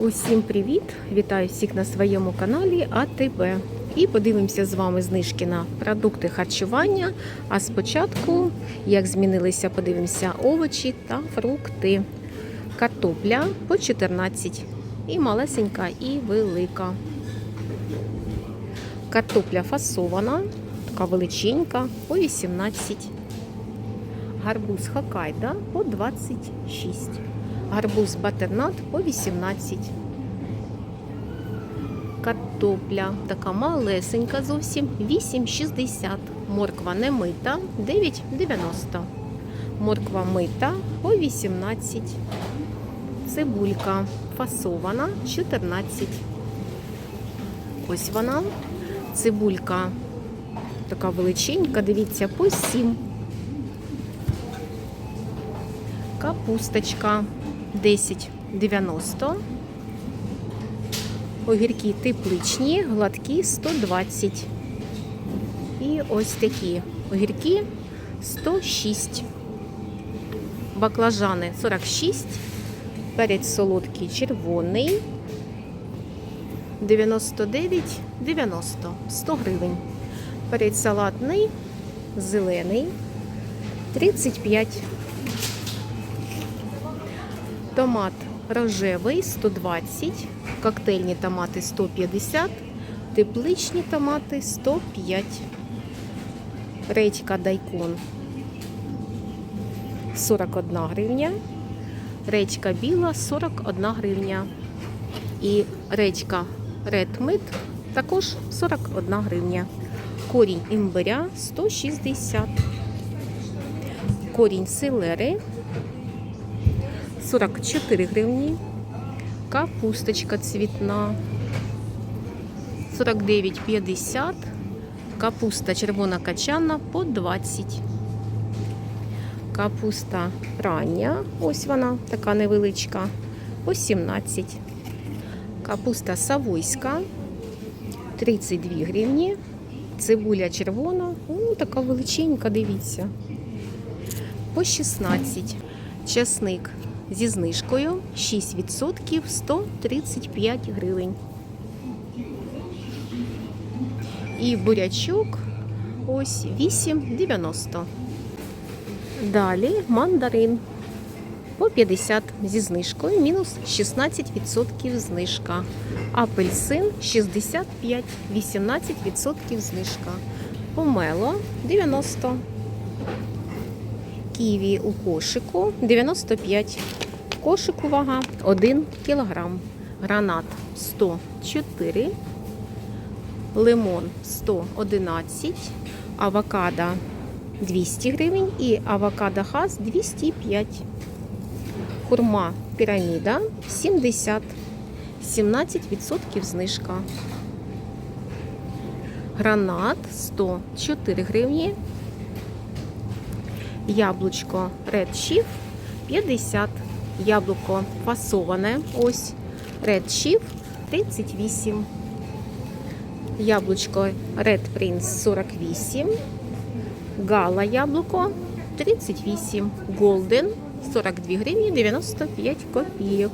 Усім привіт! Вітаю всіх на своєму каналі АТБ. І подивимося з вами знижки на продукти харчування. А спочатку, як змінилися, подивимося овочі та фрукти. Картопля по 14. І малесенька, і велика. Картопля фасована, така величенька, по 18. Гарбуз Хокайда по 26. Гарбуз батернат по 18. Картопля така малесенька зовсім 8,60. Морква не мита 9,90. Морква мита по 18. Цибулька фасована 14. Ось вона. Цибулька така величенька, дивіться, по 7. Капусточка 10,90. Огірки тепличні, гладкі 120. І ось такі огірки 106. Баклажани 46. Перець солодкий червоний. 99, 90, 100 гривень. Перець салатний, зелений 35 Томат рожевий 120, коктейльні томати 150, тепличні томати 105. Редька дайкон 41 гривня. Редька біла 41 гривня. І редька Meat також 41 гривня. Корінь імбиря 160. Корінь селери 44 гривні. Капусточка цвітна 49,50. Капуста червона качана по 20. Капуста рання, ось вона, така невеличка, по 17. Капуста савойська 32 гривні. Цибуля червона, ну, така величенька, дивіться. По 16. Часник зі знижкою 6% 135 гривень. І бурячок ось 8,90. Далі мандарин по 50 зі знижкою, мінус 16% знижка. Апельсин 65, 18% знижка. Помело 90. Ківі у кошику 95. В кошику вага 1 кг. Гранат 104. Лимон 111. Авокадо 200 гривень і авокадо хас 205. Хурма піраміда 70. 17% знижка. Гранат 104 гривні. Яблучко Red Chief 50. Яблуко фасоване. Ось Red Chief 38. Яблучко Red Prince 48. Гала яблуко 38. Golden 42 гривні 95 копійок.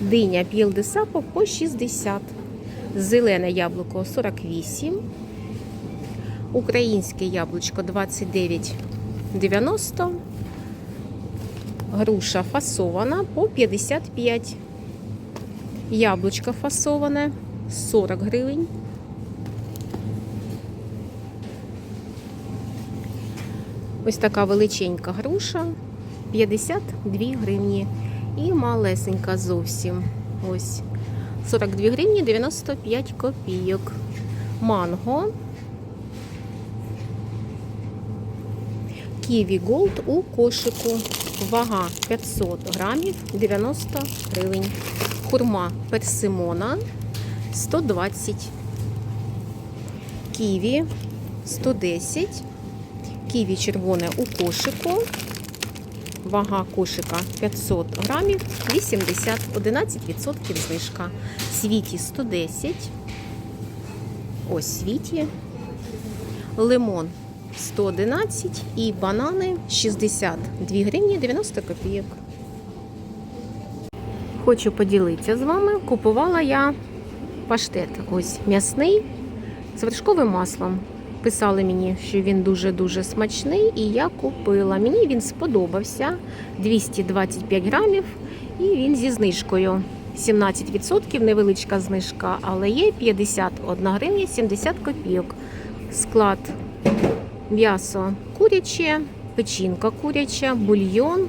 Диня П'єлдесапо по 60. Зелене яблуко 48. Українське яблучко 29,90. Груша фасована по 55. Яблучко фасоване 40 гривень. Ось така величенька груша 52 гривні. І малесенька зовсім. Ось 42 гривні 95 копійок. Манго. Ківі Голд у кошику. Вага 500 грамів 90 гривень. Хурма персимона 120. Ківі 110. Ківі червоне у кошику. Вага кошика 500 грамів, 80, 11% знижка. Світі 110. Ось світі. Лимон 111 і банани 62 гривні 90 копійок. хочу поділитися з вами. Купувала я паштет ось м'ясний з вершковим маслом. Писали мені, що він дуже-дуже смачний, і я купила. Мені він сподобався 225 грамів, і він зі знижкою. 17% невеличка знижка, але є 51 гривня 70 копійок. Склад м'ясо куряче, печінка куряча, бульйон, е,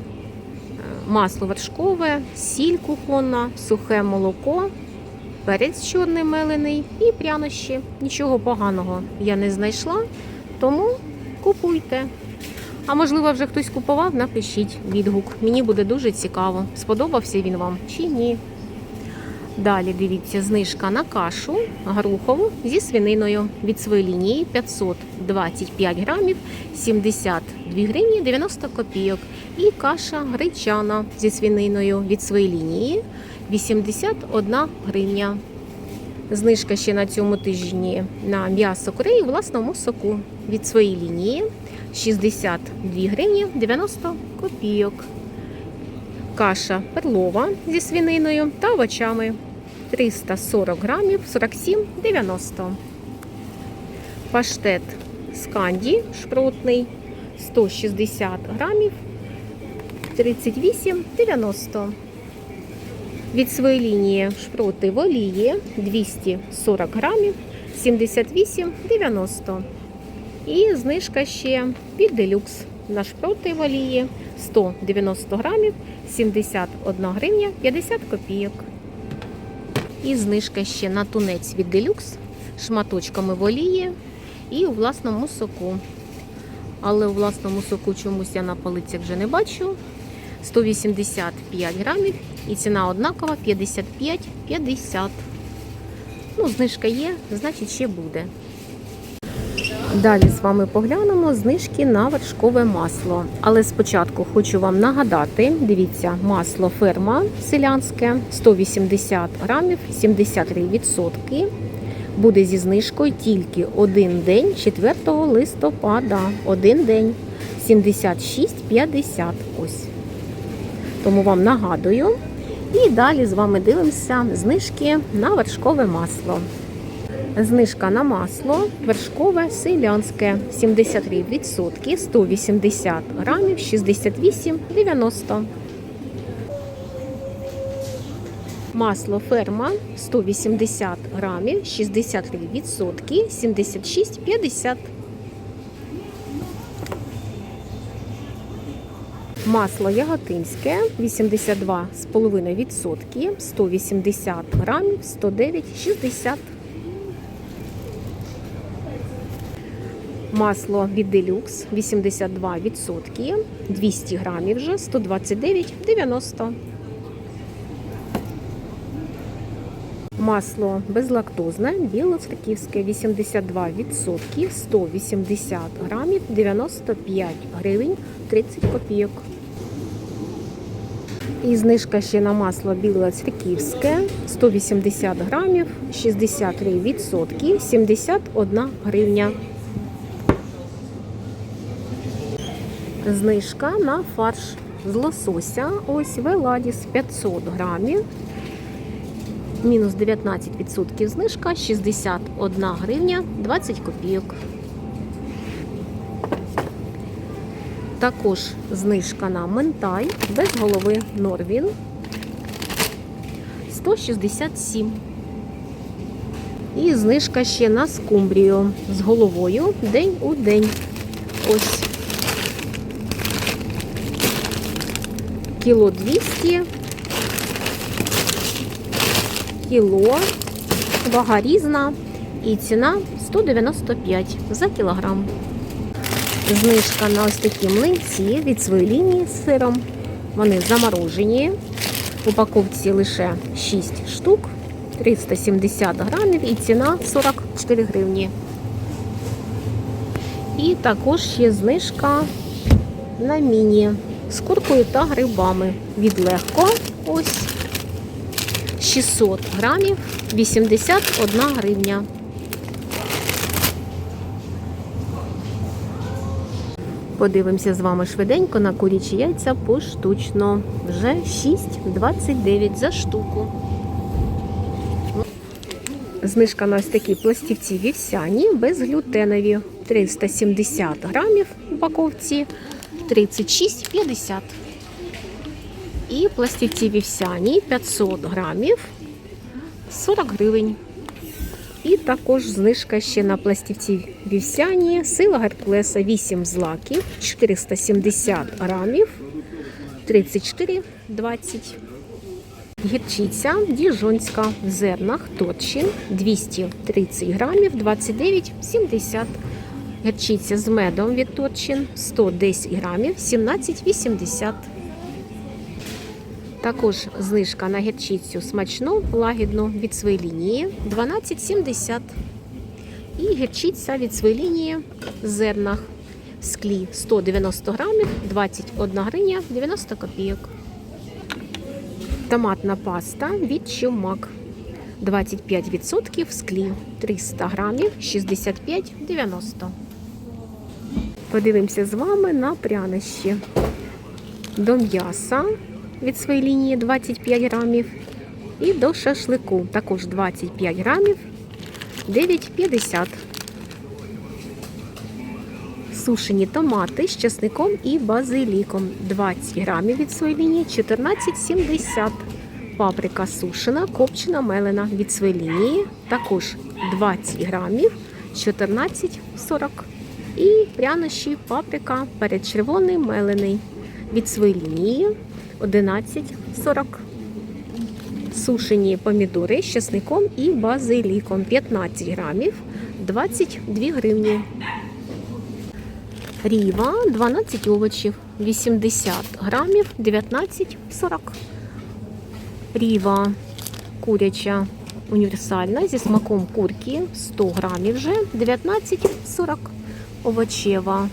масло вершкове, сіль кухонна, сухе молоко, перець чорний мелений і прянощі. Нічого поганого я не знайшла, тому купуйте. А можливо, вже хтось купував, напишіть відгук. Мені буде дуже цікаво, сподобався він вам чи ні. Далі дивіться, знижка на кашу горохову зі свининою від своєї лінії 525 грамів 72 гривні 90 копійок. І каша гречана зі свининою від своєї лінії 81 гривня. Знижка ще на цьому тижні на м'ясо курей у власному соку від своєї лінії 62 гривні 90 копійок. Каша перлова зі свининою та овочами 340 грамів 47,90. Паштет сканді шпротний 160 грамів 38,90. Від своєї лінії шпроти в олії 240 грамів 78,90. І знижка ще під делюкс на шпроти в олії 190 грамів 71 гривня 50 копійок. І знижка ще на тунець від делюкс шматочками в олії і у власному соку. Але у власному соку чомусь я на полицях вже не бачу. 185 грамів і ціна однакова 55,50. Ну, знижка є, значить ще буде. Далі з вами поглянемо знижки на вершкове масло. Але спочатку хочу вам нагадати: дивіться, масло ферма селянське 180 грамів, 73%. Буде зі знижкою тільки один день 4 листопада. Один день 76,50. Ось. Тому вам нагадую. І далі з вами дивимося знижки на вершкове масло. Знижка на масло вершкове селянське 73%, 180 грамів, 68,90. Масло ферма 180 грамів, 63%, 76,50. Масло яготинське 82,5%, 180 грамів, 109,60. Масло від Делюкс 82%, 200 грамів вже 129,90. Масло безлактозне білоцерківське 82%, 180 грамів 95 гривень 30 копійок. І знижка ще на масло білоцерківське 180 грамів 63%, 71 гривня. Знижка на фарш з лосося. Ось Веладіс 500 грамів. Мінус 19% знижка 61 гривня 20 копійок. Також знижка на ментай без голови Норвін 167. І знижка ще на скумбрію з головою день у день. Ось кіло 200, кіло, вага різна і ціна 195 за кілограм. Знижка на ось такі млинці від своєї лінії з сиром. Вони заморожені. В упаковці лише 6 штук, 370 грамів і ціна 44 гривні. І також є знижка на міні з куркою та грибами. Від легко ось 600 грамів 81 гривня. Подивимося з вами швиденько на курячі яйця поштучно. Вже 6,29 за штуку. Знижка на ось такі пластівці вівсяні безглютенові. 370 грамів упаковці 36,50. І пластівці вівсяні 500 грамів 40 гривень. І також знижка ще на пластівці вівсяні. Сила Геркулеса 8 злаків, 470 грамів, 34,20. Гірчиця діжонська в зернах Торчин 230 грамів, 29,70. Гірчиця з медом від Торчин 110 грамів, 17,80. Також знижка на гірчицю смачну, лагідну від своєї лінії 12,70. І гірчиця від своєї лінії в зернах в склі 190 грамів, 21 гривня 90 копійок. Томатна паста від Чумак 25% в склі 300 грамів 65,90. Подивимося з вами на прянощі. До м'яса від своєї лінії 25 грамів. І до шашлику також 25 грамів 9,50. Сушені томати з часником і базиліком 20 грамів від своєї лінії 14,70. Паприка сушена, копчена мелена від своєї лінії також 20 грамів 14,40. І прянощі паприка передчервоний мелений від своєї лінії 11,40. Сушені помідори з часником і базиліком 15 грамів 22 гривні. Ріва 12 овочів 80 грамів 19,40. Ріва куряча універсальна зі смаком курки 100 грамів вже 19,40. Овочева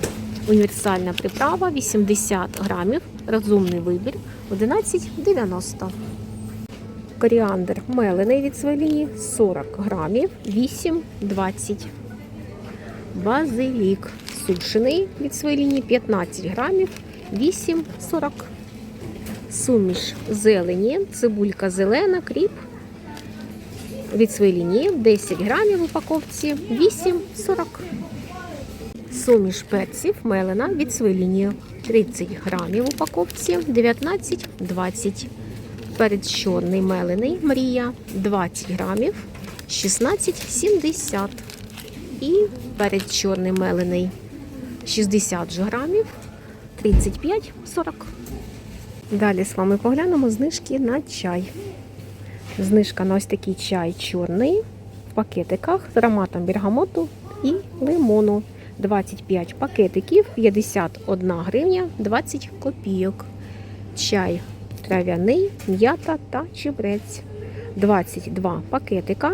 універсальна приправа 80 грамів. Розумний вибір 11,90. Коріандр мелений від своєї 40 грамів 8,20. Базилік сушений від своєї 15 грамів 8,40. Суміш зелені, цибулька зелена, кріп від своєї лінії 10 грамів в упаковці 8,40. Суміш перців мелена від своєї лінії 30 грамів в упаковці 19,20. Перець чорний мелений Мрія 20 грамів 16,70. І перець чорний мелений 60 же грамів 35,40. Далі з вами поглянемо знижки на чай. Знижка на ось такий чай чорний в пакетиках з ароматом бергамоту і лимону. 25 пакетиків, 51 гривня 20 копійок. Чай трав'яний, м'ята та чебрець. 22 пакетика,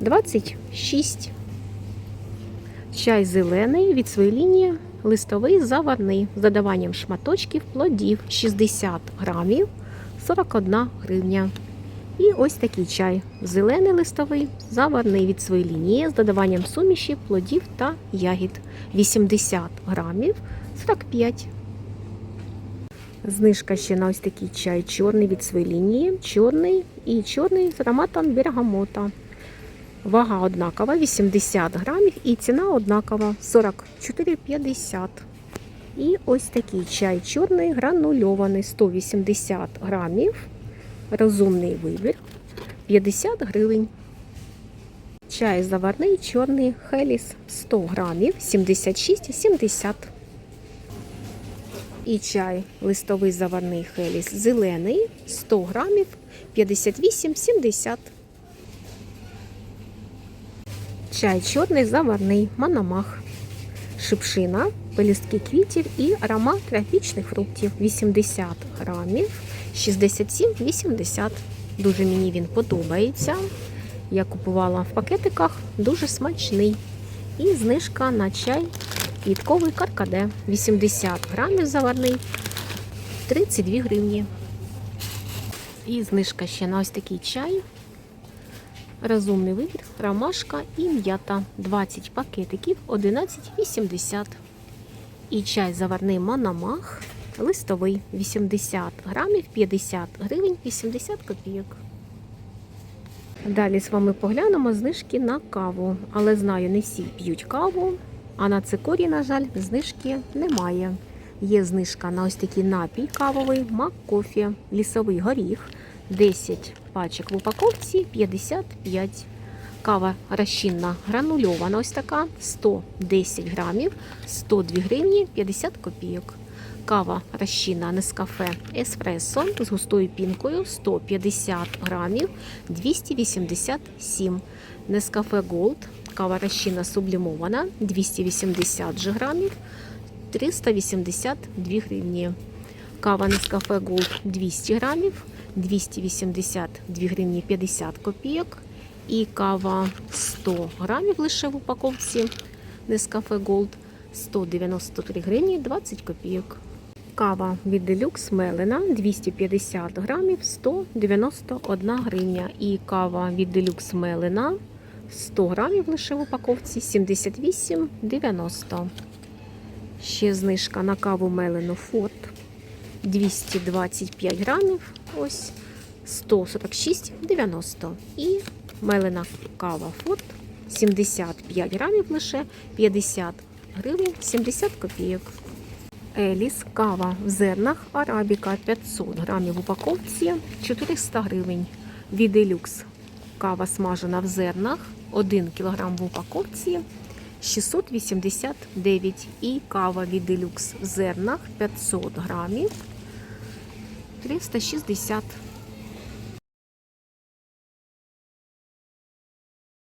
26. Чай зелений від своєї лінії, листовий заварний з додаванням шматочків плодів 60 грамів, 41 гривня. І ось такий чай. Зелений листовий, заварний від своєї лінії з додаванням суміші, плодів та ягід. 80 грамів 45. Знижка ще на ось такий чай чорний від своєї лінії. Чорний і чорний з ароматом бергамота. Вага однакова 80 грамів і ціна однакова 44,50. І ось такий чай чорний гранульований 180 грамів. Розумний вибір 50 гривень. Чай заварний чорний Хеліс 100 грамів 76,70. І чай листовий заварний Хеліс зелений 100 грамів 58,70. Чай чорний заварний Манамах. Шипшина, пелюстки квітів і аромат тропічних фруктів 80 грамів 67,80. Дуже мені він подобається. Я купувала в пакетиках, дуже смачний. І знижка на чай квітковий каркаде 80 грамів заварний 32 гривні. І знижка ще на ось такий чай. Розумний вибір, ромашка і м'ята 20 пакетиків 11,80. І чай заварний Мономах листовий 80 грамів 50 гривень 80 копійок. Далі з вами поглянемо знижки на каву. Але знаю, не всі п'ють каву, а на цикорі, на жаль, знижки немає. Є знижка на ось такий напій кавовий Маккофі, лісовий горіх, 10 пачок в упаковці 55. Кава розчинна гранульована, ось така 110 грамів, 102 гривні 50 копійок. Кава розчинна Нескафе Еспресо з густою пінкою 150 грамів 287. Нескафе Голд, кава розчинна сублімована 280 же грамів 382 гривні. Кава Нескафе Голд 200 грамів 282 гривні 50 копійок. І кава 100 грамів лише в упаковці Нескафе Голд 193 гривні 20 копійок. Кава від Делюкс Мелена 250 грамів 191 гривня. І кава від Делюкс Мелена 100 грамів лише в упаковці 78,90. Ще знижка на каву Мелену Форт 225 грамів. Ось 146,90. І мелена кава Форт 75 грамів лише 50 гривень 70 копійок. Еліс кава в зернах Арабіка 500 грамів в упаковці 400 гривень. Віделюкс кава смажена в зернах 1 кг в упаковці 689 і кава Віделюкс в зернах 500 грамів 360